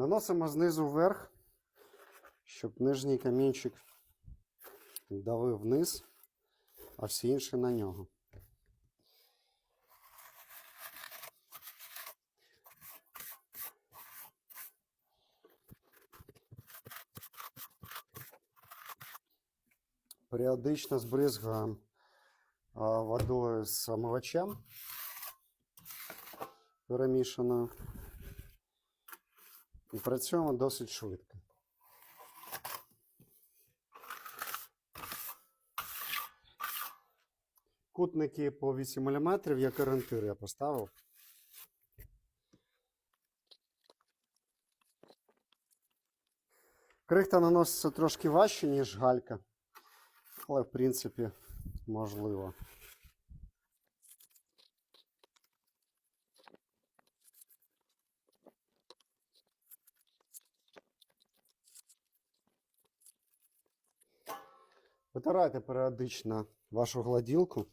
Наносимо знизу вверх, щоб нижній камінчик давив вниз, а всі інші на нього. Періодично збризгуємо водою з омивачем перемішаною. І працюємо досить швидко. Кутники по 8 мм, як орієнтир я поставив. Крихта наноситься трошки важче, ніж галька, але в принципі можливо. Витирайте періодично вашу гладілку.